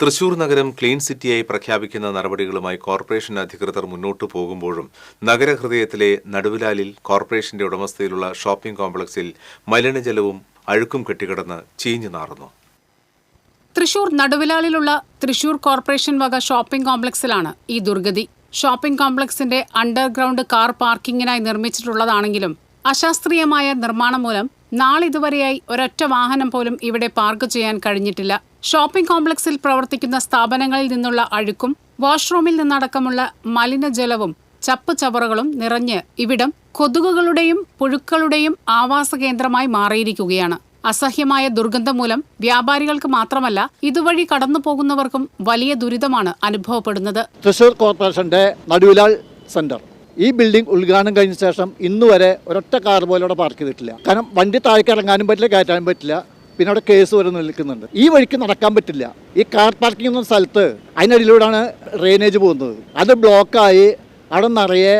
തൃശൂർ നഗരം ക്ലീൻ സിറ്റിയായി പ്രഖ്യാപിക്കുന്ന നടപടികളുമായി കോർപ്പറേഷൻ അധികൃതർ മുന്നോട്ടു പോകുമ്പോഴും നഗരഹൃദയത്തിലെ നടുവിലാലിൽ കോർപ്പറേഷന്റെ ഉടമസ്ഥയിലുള്ള ഷോപ്പിംഗ് കോംപ്ലക്സിൽ മലിനജലവും അഴുക്കും കെട്ടിക്കിടന്ന് ചീഞ്ഞു നാറുന്നു. തൃശൂർ നടുവിലാലിലുള്ള തൃശൂർ കോർപ്പറേഷൻ വക ഷോപ്പിംഗ് കോംപ്ലക്സിലാണ് ഈ ദുർഗതി. ഷോപ്പിംഗ് കോംപ്ലക്സിന്റെ അണ്ടർഗ്രൗണ്ട് കാർ പാർക്കിങ്ങിനായി നിർമ്മിച്ചിട്ടുള്ളതാണെങ്കിലും അശാസ്ത്രീയമായ നിർമ്മാണം മൂലം നാളിതുവരെയായി ഒരൊറ്റ വാഹനം പോലും ഇവിടെ പാർക്ക് ചെയ്യാൻ കഴിഞ്ഞിട്ടില്ല. ഷോപ്പിംഗ് കോംപ്ലക്സിൽ പ്രവർത്തിക്കുന്ന സ്ഥാപനങ്ങളിൽ നിന്നുള്ള അഴുക്കും വാഷ്റൂമിൽ നിന്നടക്കമുള്ള മലിനജലവും ചപ്പ് ചവറുകളും നിറഞ്ഞ് ഇവിടം കൊതുകുകളുടെയും പുഴുക്കളുടെയും ആവാസ കേന്ദ്രമായി മാറിയിരിക്കുകയാണ്. അസഹ്യമായ ദുർഗന്ധം മൂലം വ്യാപാരികൾക്ക് മാത്രമല്ല ഇതുവഴി കടന്നു പോകുന്നവർക്കും വലിയ ദുരിതമാണ് അനുഭവപ്പെടുന്നത്. തൃശൂർ കോർപ്പറേഷന്റെ നടുവിലാൾ സെന്റർ ഈ ബിൽഡിംഗ് ഉദ്ഘാടനം കഴിഞ്ഞ ശേഷം ഇന്ന് വരെ ഒരൊറ്റ കാർ പോലും അവിടെ പാർക്ക് ചെയ്തിട്ടില്ല. കാരണം വണ്ടി താഴേക്ക് ഇറങ്ങാനും പറ്റില്ല കയറ്റാനും പറ്റില്ല. പിന്നെ അവിടെ കേസ് വരെ നിൽക്കുന്നുണ്ട്. ഈ വഴിക്ക് നടക്കാൻ പറ്റില്ല. ഈ കാർ പാർക്കിംഗ് എന്ന സ്ഥലത്ത് അതിനടിയിലൂടെയാണ് ഡ്രെയിനേജ് പോകുന്നത്. അത് ബ്ലോക്കായി അവിടെ നിറയെ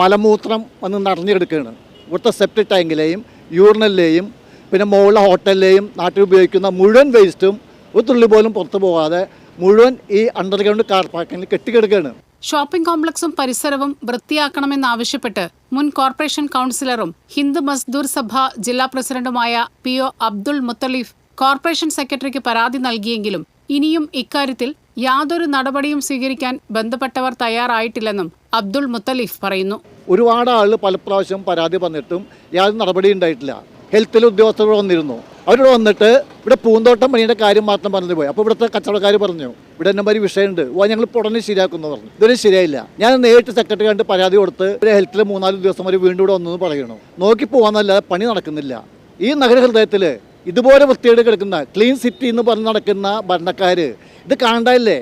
മലമൂത്രം വന്ന് നിറഞ്ഞെടുക്കുകയാണ്. ഇവിടുത്തെ സെപ്റ്റിക് ടാങ്കിലെയും യൂറിനലിലെയും പിന്നെ മുകളിലെ ഹോട്ടലിലെയും നാട്ടിൽ ഉപയോഗിക്കുന്ന മുഴുവൻ വേസ്റ്റും ഒരു തുള്ളി പോലും പുറത്തു പോകാതെ മുഴുവൻ ഈ അണ്ടർഗ്രൗണ്ട് കാർ പാർക്കിങ്ങിൽ കെട്ടിക്കിടക്കുകയാണ്. ഷോപ്പിംഗ് കോംപ്ലക്സും പരിസരവും വൃത്തിയാക്കണമെന്നാവശ്യപ്പെട്ട് മുൻ കോർപ്പറേഷൻ കൗൺസിലറും ഹിന്ദു മസ്ദൂർ സഭ ജില്ലാ പ്രസിഡന്റുമായ P O Abdul Muthalif corporation സെക്രട്ടറിക്ക് പരാതി നൽകിയെങ്കിലും ഇനിയും ഇക്കാര്യത്തിൽ യാതൊരു നടപടിയും സ്വീകരിക്കാൻ ബന്ധപ്പെട്ടവർ തയ്യാറായിട്ടില്ലെന്നും അബ്ദുൾ മുത്തലീഫ് പറയുന്നു. ഒരുപാട് ആളുകൾ പല പ്രാവശ്യം പരാതി വന്നിട്ടും യാതൊരു നടപടി ഉണ്ടായിട്ടില്ല. ഹെൽത്തിൽ ഉദ്യോഗസ്ഥർ വന്നിരുന്നു. അവരോട് വന്നിട്ട് ഇവിടെ പൂന്തോട്ടം പണിയുടെ കാര്യം മാത്രം പറഞ്ഞു പോയി. അപ്പോൾ ഇവിടുത്തെ കച്ചവടക്കാർ പറഞ്ഞു ഇവിടെ എന്നെ മാതിരി വിഷയമുണ്ട്. ഓ ഞങ്ങൾ ഉടനെ ശരിയാക്കുന്നു പറഞ്ഞു. ഇതൊരു ശരിയായില്ല. ഞാൻ നേരിട്ട് സെക്രട്ടറി കണ്ട് പരാതി കൊടുത്ത് ഇവിടെ ഹെൽത്തിൽ മൂന്നാൽ ദിവസം വരെ വീണ്ടും ഇവിടെ വന്നു പറയണു നോക്കി പോകാന്നല്ലാതെ പണി നടക്കുന്നില്ല. ഈ നഗരഹൃദയത്തിൽ ഇതുപോലെ വൃത്തിയോട് കിടക്കുന്ന ക്ലീൻ സിറ്റി എന്ന് പറഞ്ഞ് നടക്കുന്ന ഭരണക്കാർ ഇത് കാണണ്ടല്ലേ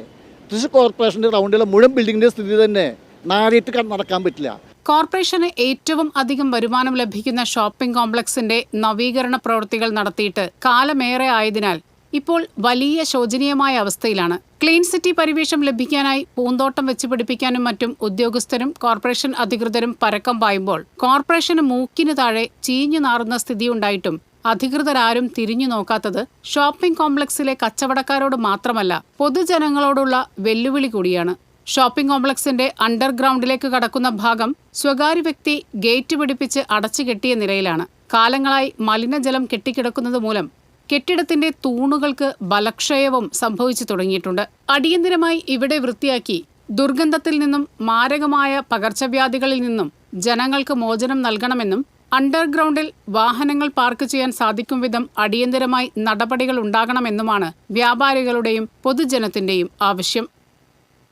തൃശ്ശൂർ കോർപ്പറേഷന്റെ റൗണ്ടിലെ മുഴുവൻ ബിൽഡിങ്ങിന്റെ സ്ഥിതി തന്നെ നാടിയിട്ട് നടക്കാൻ പറ്റില്ല. കോർപ്പറേഷന് ഏറ്റവും അധികം വരുമാനം ലഭിക്കുന്ന ഷോപ്പിംഗ് കോംപ്ലക്സിന്റെ നവീകരണ പ്രവൃത്തികൾ നടത്തിയിട്ട് കാലമേറെ ആയതിനാൽ ഇപ്പോൾ വലിയ ശോചനീയമായ അവസ്ഥയിലാണ്. ക്ലീൻ സിറ്റി പരിവേഷം ലഭിക്കാനായി പൂന്തോട്ടം വെച്ച് പിടിപ്പിക്കാനും മറ്റും ഉദ്യോഗസ്ഥരും കോർപ്പറേഷൻ അധികൃതരും പരക്കം പായുമ്പോൾ കോർപ്പറേഷന് മൂക്കിന് താഴെ ചീഞ്ഞു നാറുന്ന സ്ഥിതിയുണ്ടായിട്ടും അധികൃതരാരും തിരിഞ്ഞു നോക്കാത്തത് ഷോപ്പിംഗ് കോംപ്ലക്സിലെ കച്ചവടക്കാരോട് മാത്രമല്ല പൊതുജനങ്ങളോടുള്ള വെല്ലുവിളി കൂടിയാണ്. ഷോപ്പിംഗ് കോംപ്ലക്സിന്റെ അണ്ടർഗ്രൗണ്ടിലേക്ക് കടക്കുന്ന ഭാഗം സ്വകാര്യ വ്യക്തി ഗേറ്റ് പിടിപ്പിച്ച് അടച്ചു കെട്ടിയ നിലയിലാണ്. കാലങ്ങളായി മലിനജലം കെട്ടിക്കിടക്കുന്നത് മൂലം കെട്ടിടത്തിന്റെ തൂണുകൾക്ക് ബലക്ഷയവും സംഭവിച്ചു തുടങ്ങിയിട്ടുണ്ട്. അടിയന്തിരമായി ഇവിടെ വൃത്തിയാക്കി ദുർഗന്ധത്തിൽ നിന്നും മാരകമായ പകർച്ചവ്യാധികളിൽ നിന്നും ജനങ്ങൾക്ക് മോചനം നൽകണമെന്നും അണ്ടർഗ്രൗണ്ടിൽ വാഹനങ്ങൾ പാർക്ക് ചെയ്യാൻ സാധിക്കും വിധം അടിയന്തിരമായി നടപടികൾ ഉണ്ടാകണമെന്നുമാണ് വ്യാപാരികളുടെയും പൊതുജനത്തിന്റെയും ആവശ്യം.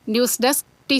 News desk T